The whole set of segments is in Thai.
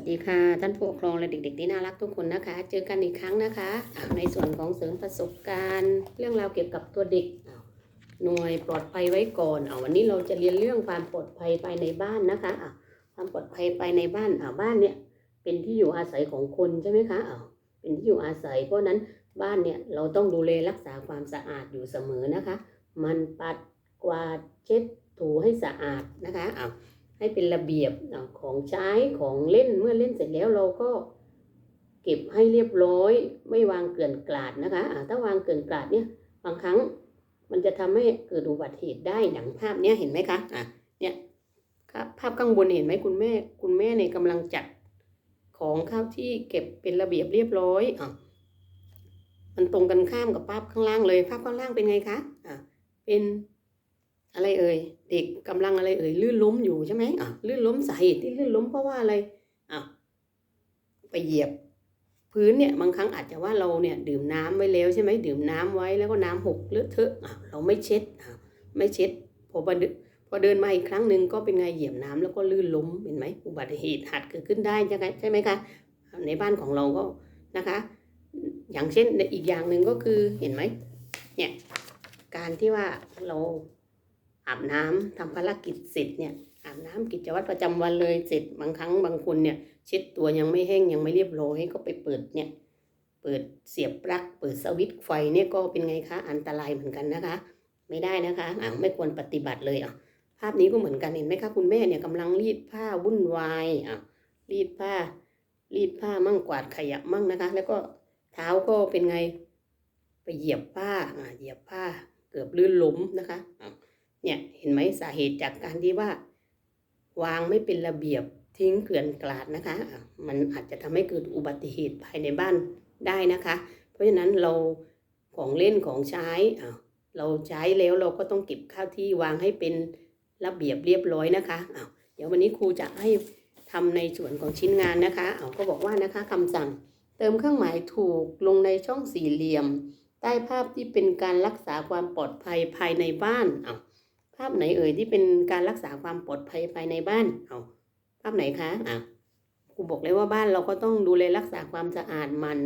วัสดีค่ะ ท่านผู้ปกครองและเด็กๆที่น่ารักทุกคนนะคะ เจอกันอีกครั้งนะคะ ในส่วนของเสริมประสบการณ์ เรื่องราวเกี่ยวกับตัวเด็กหน่วยปลอดภัยไว้ก่อนอ่าวันนี้เราจะเรียนเรื่องความปลอดภัยภายในบ้านนะคะอ่าความปลอดภัยภายในบ้านอ่าบ้านเนี่ยเป็นที่อยู่อาศัยของคนใช่ไหมคะอ่าเป็นที่อยู่อาศัย เพราะนั้นบ้านเนี่ยเราต้องดูแลรักษาความสะอาดอยู่เสมอนะคะ มันปัดกวาดเช็ดถูให้สะอาดนะคะอ่า ให้เป็นระเบียบของใช้ของเล่นเมื่อเล่นเสร็จแล้วเราก็เก็บให้เรียบร้อย ไม่วางเกลื่อนกลาดนะคะะถ้าวางเกลื่อนกลาดเนี่ยบางครั้งมันจะทำให้เกิดอุบัติเหตุได้อย่างภาพเนี้ยเห็นไหมคะอะเนี่ยครับภาพข้างบนเห็นไหมคุณแม่ คุณแม่เนี่ยกำลังจัดของข้าวที่เก็บเป็นระเบียบเรียบร้อยอะมันตรงกันข้ามกับภาพข้างล่างเลย ภาพข้างล่างเป็นไงคะอะเป็น อะไรเอ่ยเด็กกำลังอะไรเอ่ยลื่นล้มอยู่ใช่ไหมอะลื่นล้มสาเหตุที่ลื่นล้มเพราะว่าอะไรอะไปเหยียบพื้นเนี่ยบางครั้งอาจจะว่าเราเนี่ยดื่มน้ำไว้แล้วใช่ไหมดื่มน้ำไว้แล้วก็น้ำหกเลอะเทอะอะเราไม่เช็ดอะไม่เช็ดพอบันดึพอเดินมาอีกครั้งหนึ่งก็เป็นไงเหยียบน้ำแล้วก็ลื่นล้มเห็นไหมอุบัติเหตุหัดเกิดขึ้นได้ใช่ไหมใช่ไหมคะในบ้านของเราก็นะคะ อย่างเช่นอีกอย่างหนึ่งก็คือเห็นไหมเนี่ยการที่ว่าเรา อาบน้ำทำภารกิจเสร็จเนี่ยอาบน้ำกิจวัตรประจำวันเลยเสร็จบางครั้งบางคนเนี่ย เช็ดตัวยังไม่แห้งยังไม่เรียบร้อยก็ไปเปิดเนี่ย เปิดเสียบปลั๊กเปิดสวิตช์ไฟเนี่ยก็เป็นไงคะอันตรายเหมือนกันนะคะ ไม่ได้นะคะอะไม่ควรปฏิบัติเลยอะภาพนี้ก็เหมือนกันเห็นไหมคะคุณแม่เนี่ยกำลังรีดผ้าวุ่นวายอะรีดผ้า รีดผ้ามั่งกวาดขยะมั่งนะคะ แล้วก็เท้าก็เป็นไง ไปเหยียบผ้าอะเหยียบผ้า เกือบลื่นล้มนะคะอะ เนี่ยเห็นไหมสาเหตุจากการที่ว่า วางไม่เป็นระเบียบทิ้งเกลื่อนกลาดนะคะ มันอาจจะทำให้เกิดอุบัติเหตุภายในบ้านได้นะคะ เพราะฉะนั้นเราของเล่นของใช้เราใช้แล้วเราก็ต้องเก็บข้าวที่วางให้เป็นระเบียบเรียบร้อยนะคะเดี๋ยววันนี้ครูจะให้ทำในส่วนของชิ้นงานนะคะเอาก็บอกว่านะคะคำสั่งเติมเครื่องหมายถูกลงในช่องสี่เหลี่ยม ใต้ภาพที่เป็นการรักษาความปลอดภัยภายในบ้านเอา ภาพไหนเอ่ยที่เป็นการรักษาความปลอดภัยภายในบ้าน เอาภาพไหนคะอะครูบอกเลยว่าบ้านเราก็ต้องดูแลรักษาความสะอาดมัน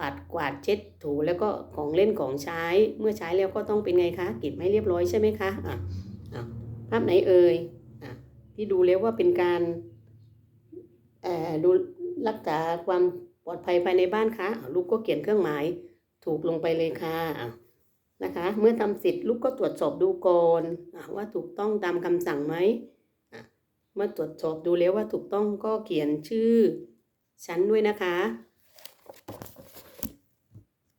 ปัดกวาดเช็ดถูแล้วก็ของเล่นของใช้ เมื่อใช้แล้วก็ต้องเป็นไงคะเก็บให้เรียบร้อยใช่ไหมคะอะอะภาพไหนเอ่ยอะที่ดูแล้วว่าเป็นการเอ่อดูรักษาความปลอดภัยภายในบ้านคะะลูกก็เขียนเครื่องหมายถูกลงไปเลยค่ะอะ นะคะ เมื่อทำเสร็จลูกก็ตรวจสอบดูก่อนอว่าถูกต้องตามคำสั่งไหมเมื่อตรวจสอบดูแล้วว่าถูกต้องก็เขียนชื่อชั้นด้วยนะคะ